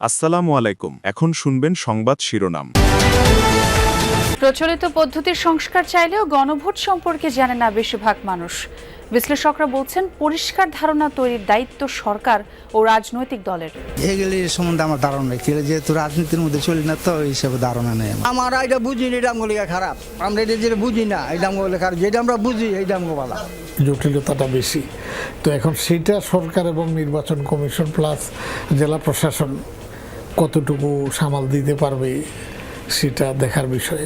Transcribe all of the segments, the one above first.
আসসালামু আলাইকুম। এখন শুনবেন সংবাদ শিরোনাম। প্রচলিত পদ্ধতির সংস্কার চাইলেও গণভোট সম্পর্কে জানে না বেশিরভাগ মানুষ। বিশ্লেষকরা বলছেন পরিষ্কার ধারণা তৈরির দায়িত্ব সরকার ও রাজনৈতিক দলের। এগুলি সম্বন্ধে আমার ধারণা নেই। যেহেতু রাজনীতির মধ্যে চলি না তো এই হিসাবে ধারণা নেই আমার। এটা বুঝি এটা আমগুলো খারাপ। আমরা এটা যেটা বুঝি না এটা আমগুলো খারাপ। যেটা আমরা বুঝি এইটা আমগো ভালো জটিলতাটা বেশি। তো এখন সেটা সরকার এবং নির্বাচন কমিশন প্লাস জেলা প্রশাসন কতটুকু সামাল দিতে পারবে সেটা দেখার বিষয়।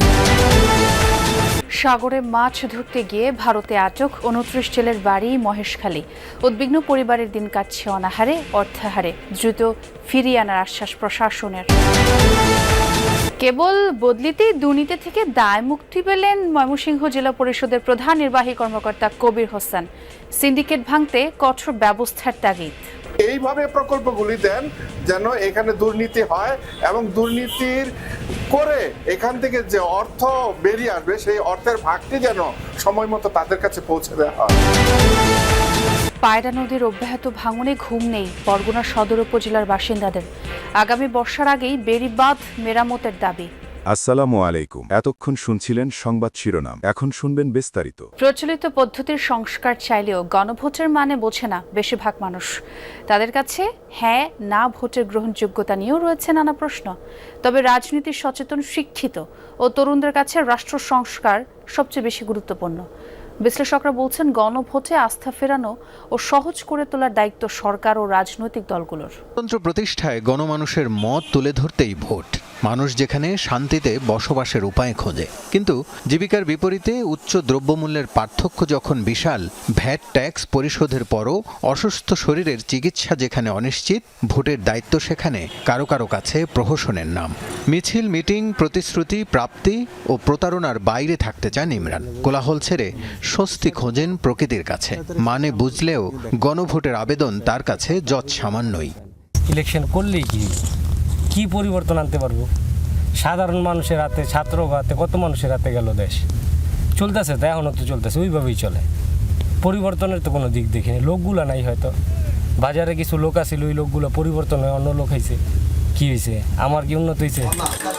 সাগরে মাছ ধরতে গিয়ে ভারতে আটক উনত্রিশ জেলের বাড়ি মহেশখালী। উদ্বিগ্ন পরিবারের দিন কাটছে অনাহারে, অর্থাহারে, দ্রুত ফিরিয়ে আনার আশ্বাস প্রশাসনের। কেবল বদলিতেই দুর্নীতি থেকে দায় মুক্তি পেলেন ময়মনসিংহ জেলা পরিষদের প্রধান নির্বাহী কর্মকর্তা কবির হোসেন। সিন্ডিকেট ভাঙতে কঠোর ব্যবস্থার তাগিদ। এইভাবে প্রকল্পগুলি দেন যেন এখানে দুর্নীতি হয় এবং দুর্নীতির করে এখান থেকে যে অর্থ বেরিয়ে আসবে, সেই অর্থের ভাগটি যেন সময় মতো তাদের কাছে পৌঁছে দেওয়া হয়। পায়রা নদীর অব্যাহত ভাঙনে ঘুম নেই বরগুনা সদর উপজেলার বাসিন্দাদের। আগামী বর্ষার আগেই বেড়িবাঁধ মেরামতের দাবি। আসসালামু আলাইকুম। এতক্ষণ শুনছিলেন সংবাদ শিরোনাম। এখন শুনবেন বিস্তারিত। প্রচলিত পদ্ধতির সংস্কার চাইলেও গণভোটের মানে বোঝে না বেশিরভাগ মানুষ। তাদের কাছে হ্যাঁ না ভোটের গ্রহণযোগ্যতা নিয়েও রয়েছে নানা প্রশ্ন। তবে রাজনীতির সচেতন শিক্ষিত ও তরুণদের কাছে রাষ্ট্র সংস্কার সবচেয়ে বেশি গুরুত্বপূর্ণ। বিশ্লেষকরা বলছেন গণভোটে আস্থা ফেরানো ও সহজ করে তোলার দায়িত্ব সরকার ও রাজনৈতিক দলগুলোর। গণতন্ত্র প্রতিষ্ঠায় গণমানুষের মত তুলে ধরতেই ভোট। মানুষ যেখানে শান্তিতে বসবাসের উপায় খোঁজে। কিন্তু জীবিকার বিপরীতে উচ্চ দ্রব্যমূল্যের পার্থক্য যখন বিশাল, ভ্যাট ট্যাক্স পরিশোধের পরও অসুস্থ শরীরের চিকিৎসা যেখানে অনিশ্চিত, ভোটের দায়িত্ব সেখানে কারও কারও কাছে প্রহসনের নাম। মিছিল, মিটিং, প্রতিশ্রুতি, প্রাপ্তি ও প্রতারণার বাইরে থাকতে চান ইমরান। কোলাহল ছেড়ে স্বস্তি খোঁজেন প্রকৃতির কাছে। মানে বুঝলেও গণভোটের আবেদন তার কাছে যৎ সামান্যই ইলেকশন করলেই কি? কি পরিবর্তন আনতে পারব? সাধারণ মানুষের হাতে ছাত্র হাতে, কত মানুষের হাতে গেল দেশ? চলতেছে তো এখনও তো চলতেছে, ওইভাবেই চলে। পরিবর্তনের তো কোনো দিক দেখিনি, লোকগুলো নাই হয়তো। বাজারে কিছু লোক আছিল, ওই লোকগুলো পরিবর্তন হয়ে অন্য লোক হয়েছে কি হয়েছে আমার কি উন্নত হয়েছে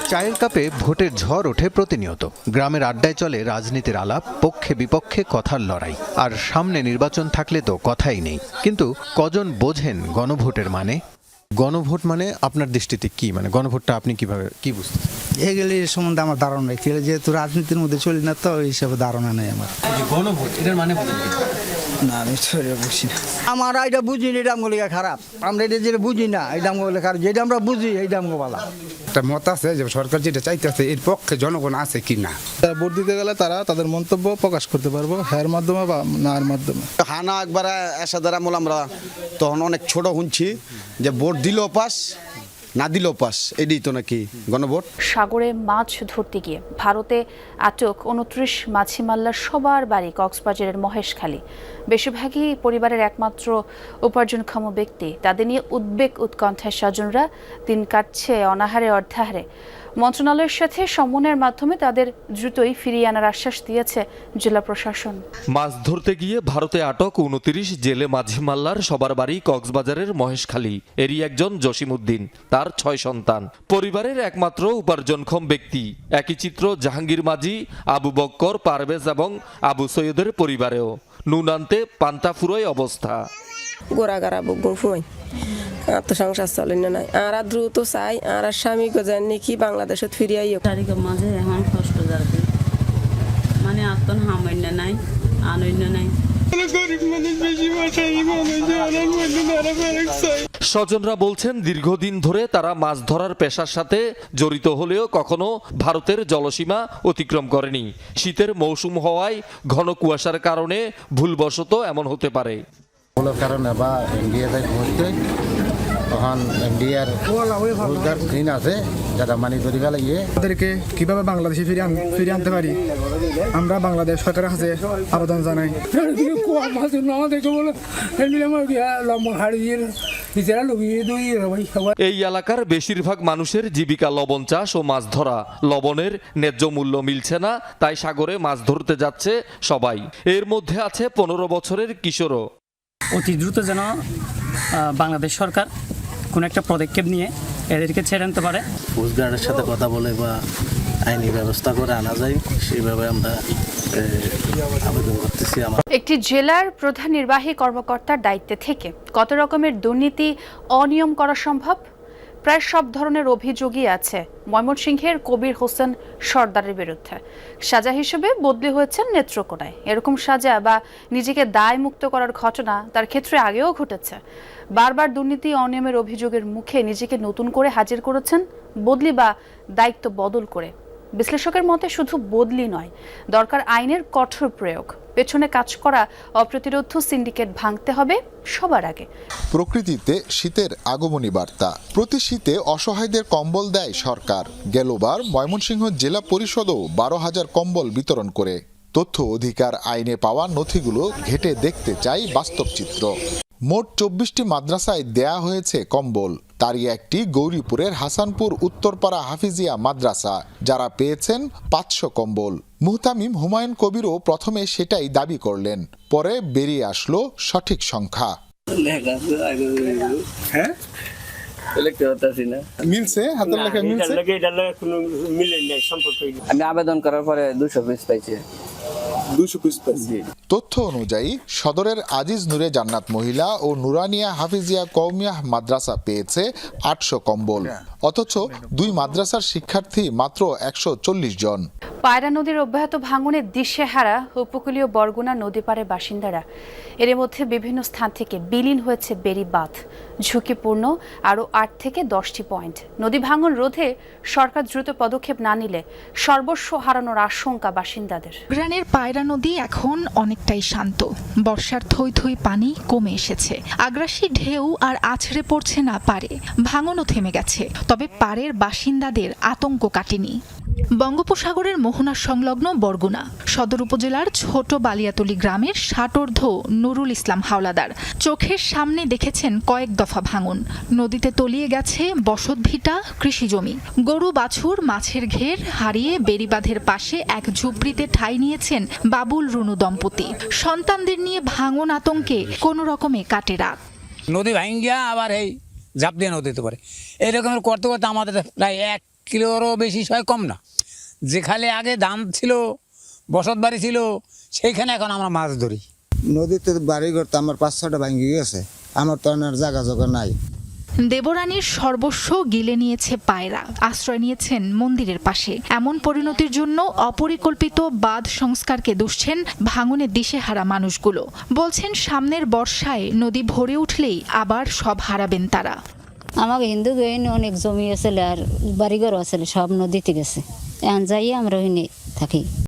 চায়ের কাপে ভোটের ঝড় ওঠে প্রতিনিয়ত। গ্রামের আড্ডায় চলে রাজনীতির আলাপ, পক্ষে বিপক্ষে কথার লড়াই। আর সামনে নির্বাচন থাকলে তো কথাই নেই। কিন্তু কজন বোঝেন গণভোটের মানে? গণভোট মানে আপনার দৃষ্টিতে কি? মানে গণভোটটা আপনি কীভাবে কি বুঝতে এগুলি সম্বন্ধে আমার ধারণা নেই। যেহেতু রাজনীতির মধ্যে চলি না তো ওই হিসাবে ধারণা নেই আমার। গণভোট এটার মানে না আমি বুঝি না। আমরা এটা বুঝি না এটা আমগুলো খারাপ। আমরা এটা যেটা বুঝি না এটা আমগুলো খারাপ। যেটা আমরা বুঝি এইটা আমগো ভালো। একটা মত আছে যে সরকার যেটা চাইতেছে এর পক্ষে জনগণ আছে কি না তারা ভোট দিতে গেলে তারা তাদের মন্তব্য প্রকাশ করতে পারব হ্যার মাধ্যমে বা নার মাধ্যমে। হানা একবার এসা দ্বারা মূল আমরা তখন অনেক ছোট শুনছি যে ভোট দিলেও পাস না দিলেও তো নাকি গণভোট? সাগরে মাছ ধরতে গিয়ে ভারতে আটক উনত্রিশ মাছি মাল্লার সবার বাড়ি কক্সবাজারের মহেশখালী। বেশিরভাগই পরিবারের একমাত্র উপার্জনক্ষম ব্যক্তি। তাদের নিয়ে উদ্বেগ উৎকণ্ঠায় স্বজনরা দিন কাটছে অনাহারে অর্ধাহারে। মন্ত্রণালয়ের সাথে সমন্বয়ের মাধ্যমে তাদের দ্রুতই ফিরিয়ে আনার আশ্বাস দিয়েছে জেলা প্রশাসন। মাছ ধরতে গিয়ে ভারতে আটক উনতিরিশ জেলে মাঝি মাল্লার সবার বাড়ি কক্সবাজারের মহেশখালী। এরই একজন জসিমউদ্দিন তার ছয় সন্তান। পরিবারের একমাত্র উপার্জনক্ষম ব্যক্তি। একই চিত্র জাহাঙ্গীর মাঝি আবু বক্কর পারভেজ এবং আবু সৈয়দের পরিবারেও। নুন আনতে পান্তা ফুরোয় অবস্থা। গোড়া গাড়া আর তো সংসার চলে না নাই। আর আর দ্রুত চাই আর আর স্বামী গজান নাকি বাংলাদেশত ফিরে আইও তারিখের মাঝে এখন কষ্ট যাবে মানে আত্মন হামান্য নাই আনন্য নাই। স্বজনরা বলছেন দীর্ঘদিন ধরে তারা মাছ ধরার পেশার সাথে জড়িত হলেও কখনো ভারতের জলসীমা অতিক্রম করেনি। শীতের মৌসুম হওয়ায় ঘন কুয়াশার কারণে ভুলবশত এমন হতে পারে। কারণে বা ইন্ডিয়াতে ঘুরতে তখন ইন্ডিয়ার রোজগার দিন আছে যারা মানি করি গেলে ইয়ে তাদেরকে কীভাবে বাংলাদেশে ফিরে আন- ফিরে আনতে পারি? আমরা বাংলাদেশ সরকারের কাছে আবেদন জানাই। এই এলাকার বেশিরভাগ মানুষের জীবিকা লবণ চাষ ও মাছ ধরা। লবণের ন্যায্য মূল্য মিলছে না তাই সাগরে মাছ ধরতে যাচ্ছে সবাই। এর মধ্যে আছে পনেরো বছরের কিশোরও। অতি দ্রুত যেন বাংলাদেশ সরকার কোনো একটা পদক্ষেপ নিয়ে এদেরকে ছেড়ে আনতে পারে। কোস্টগার্ডের সাথে কথা বলে বা আইনি ব্যবস্থা করে আনা যায় সেইভাবে আমরা। একটি জেলার প্রধান নির্বাহী কর্মকর্তার দায়িত্বে থেকে কত রকমের দুর্নীতি অনিয়ম করা সম্ভব? প্রায় সব ধরনের অভিযোগই আছে। ময়মনসিংহের কবির হোসেন সর্দারের বিরুদ্ধে। সাজা হিসেবে বদলি হয়েছেন নেত্রকোনায়। এরকম সাজা বা নিজেকে দায় মুক্ত করার ঘটনা তার ক্ষেত্রে আগেও ঘটেছে। বারবার দুর্নীতি, অনিয়মের অভিযোগের মুখে নিজেকে নতুন করে হাজির করেছেন বদলি বা দায়িত্ব বদল করে বিশ্লেষকের মতে শুধু বদলি নয়, দরকার আইনের কঠোর প্রয়োগ। পেছনে কাজ করা অপ্রতিরোধ সিন্ডিকেট ভাঙতে হবে সবার আগে। প্রকৃতিতে শীতের আগমনী বার্তা। প্রতি শীতে অসহায়দের কম্বল দেয় সরকার। গেলবার ময়মনসিংহ জেলা পরিষদও বারো হাজার কম্বল বিতরণ করে। তথ্য অধিকার আইনে পাওয়া নথিগুলো ঘেটে দেখতে চাই বাস্তব চিত্র মোট চব্বিশটি মাদ্রাসায় দেয়া হয়েছে কম্বল। তারই একটি গৌরীপুরের হাসানপুর উত্তরপাড়া হাফিজিয়া মাদ্রাসা যারা পেয়েছেন পাঁচশো কম্বল। মুহতামিম হুমায়ুন কবিরও প্রথমে সেটাই দাবি করলেন পরে বেরিয়ে আসলো সঠিক সংখ্যা। হ্যাঁ? মিলছে? হাতের লেখা মিলছে? আমি আবেদন করার পরে দুশো পিস পাইছি। দুশো পিস পাইছি তথ্য অনুযায়ী সদরের আজিজ নূরে জান্নাত মহিলা ও নুরানিয়া হাফিজিয়া কৌমিয়া মাদ্রাসা পেয়েছে আটশো কম্বল। অথচ দুই মাদ্রাসার শিক্ষার্থী মাত্র একশো চল্লিশ জন। পায়রা নদীর অব্যাহত ভাঙনে দিশেহারা উপকূলীয় বরগুনা নদী পাড়ের বাসিন্দারা। এর মধ্যে বিভিন্ন স্থান থেকে বিলীন হয়েছে বেরি বাঁধ। ঝুঁকিপূর্ণ আরও আট থেকে দশটি পয়েন্ট। নদী ভাঙন রোধে সরকার দ্রুত পদক্ষেপ না নিলে সর্বস্ব হারানোর আশঙ্কা বাসিন্দাদের। গ্রানের পায়রা নদী এখন অনেকটাই শান্ত। বর্ষার থই থই পানি কমে এসেছে। আগ্রাসী ঢেউ আর আছড়ে পড়ছে না পারে। ভাঙনও থেমে গেছে। তবে পাড়ের বাসিন্দাদের আতঙ্ক কাটেনি। বঙ্গোপসাগরের মোহনা সংলগ্ন বরগুনা সদর উপজেলার ছোট বালিয়াতলি গ্রামের ষাটোর্ধ নুরুল ইসলাম হাওলাদার। চোখের সামনে দেখেছেন কয়েক দফা ভাঙন। নদীতে তলিয়ে গেছে বসতভিটা কৃষিজমি গরু বাছুর, মাছের ঘের হারিয়ে বেড়িবাঁধের পাশে এক ঝুপড়িতে ঠাঁই নিয়েছেন বাবুল রুনু দম্পতি। সন্তানদের নিয়ে ভাঙন আতঙ্কে কোনো রকমে কাটে রাত। নদী ভাঙ্গিয়া আবার এই ঝাঁপ দিয়ে নদীতে পারে এরকমের করতে করতে আমাদের প্রায় এক কিলোরও বেশি ছয় কম না। যেখানে আগে দাম ছিল বসত বাড়ি ছিল সেইখানে এখন আমরা মাছ ধরি। নদীতে বাড়ি তো আমার পাঁচ ছটা ভাঙ্গি গেছে। আমার তো আর জায়গা জোগা নাই। দেবরানীর সর্বস্ব গিলে নিয়েছে পায়রা আশ্রয় নিয়েছেন মন্দিরের পাশে। এমন পরিণতির জন্য অপরিকল্পিত বাঁধ সংস্কারকে দুষছেন ভাঙনের দিশেহারা মানুষগুলো। বলছেন সামনের বর্ষায় নদী ভরে উঠলেই আবার সব হারাবেন তারা। আমাকে হিন্দু গেইন অনেক জমি আছে আর বাড়িঘরও আছে সব নদীতে গেছে। এখন যাই আমরা ওইনে থাকি।